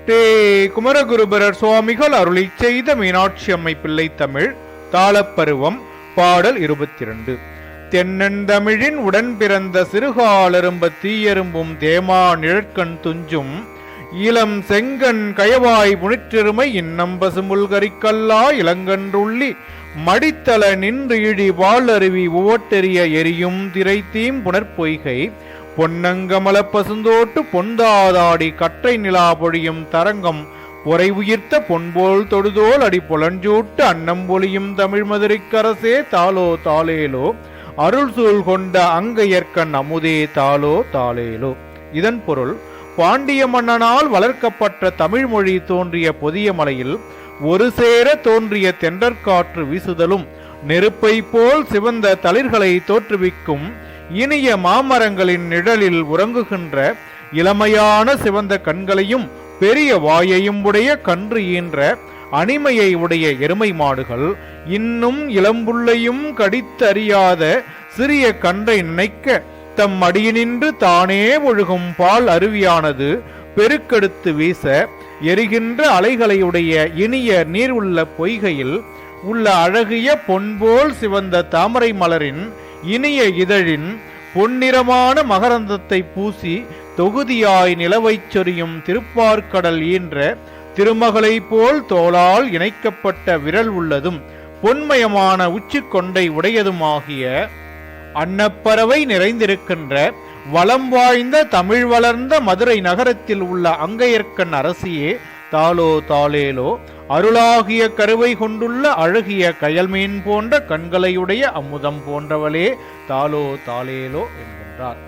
ஸ்ரீ குமரகுருபரர் சுவாமிகள் அருளி செய்த மீனாட்சி அம்மை பிள்ளை தமிழ் தாளப்பருவம் பாடல் இருபத்தி இரண்டு தென்னந்தமிழின் உடன் பிறந்த சிறுகாலரும்ப தீயரும்பும் தேமா நிழற்கண் துஞ்சும் இளம் செங்கன் கயவாய் புனிற்றெருமை இன்னம் பசுமுல்கரிக்கல்லா இளங்கன்றுள்ளி மடித்தல நின்று இழி வாழருவி ஓட்டெறிய எரியும் திரைத்தீம் புனற்பொய்கை பொன்னங்கமல பசுந்தோட்டு பொந்தாதாடி கற்றை நிலா பொழியும் தரங்கம் உரை உயிர்த்த பொன்போல் தொடுதோல் அடி புலஞ்சூட்டு அன்னம் பொழியும் தமிழ் மதுரைக்கரசே தாளோ தாளேலோ அருள் சூழ் கொண்ட அங்கையற்கண் அமுதே தாளோ தாளேலோ. இதன் பொருள் பாண்டிய மன்னனால் வளர்க்கப்பட்ட தமிழ் மொழி தோன்றிய பொதிய மலையில் ஒரு சேர தோன்றிய தென்றற்காற்று வீசுதலும் நெருப்பை போல் சிவந்த தளிர்களை தோற்றுவிக்கும் இனிய மாமரங்களின் நிழலில் உறங்குகின்ற இளமையான சிவந்த கண்களையும் பெரிய வாயையும் உடைய கன்று ஈன்ற அணிமையை உடைய எருமை மாடுகள் இன்னும் இளம்புள்ளையும் கடித்தறியாத சிறிய கன்றை நினைக்க தம் அடியினின்று தானே ஒழுகும் பால் அருவியானது பெருக்கெடுத்து வீச எரிகின்ற அலைகளையுடைய இனிய நீர் உள்ள பொய்கையில் உள்ள அழகிய பொன்போல் சிவந்த தாமரை மலரின் இனிய இதழின் பொன்னிறமான மகரந்தத்தை பூசி தொகுதியாய் நிலவைச் சொரியும் திருப்பார்க்கடல் ஈன்ற திருமகளை போல் தோளால் இணைக்கப்பட்ட விரல் உள்ளதும் பொன்மயமான உச்சிக்கொண்டை உடையதுமாகிய அன்னப்பறவை நிறைந்திருக்கின்ற வளம் வாய்ந்த தமிழ் வளர்ந்த மதுரை நகரத்தில் உள்ள அங்கையர்கண் அரசியே தாளோ தாளேலோ அருளாகிய கருவை கொண்டுள்ள அழகிய கயல்மீன் போன்ற கண்களையுடைய அமுதம் போன்றவளே தாலோ தாளேலோ என்கின்றார்.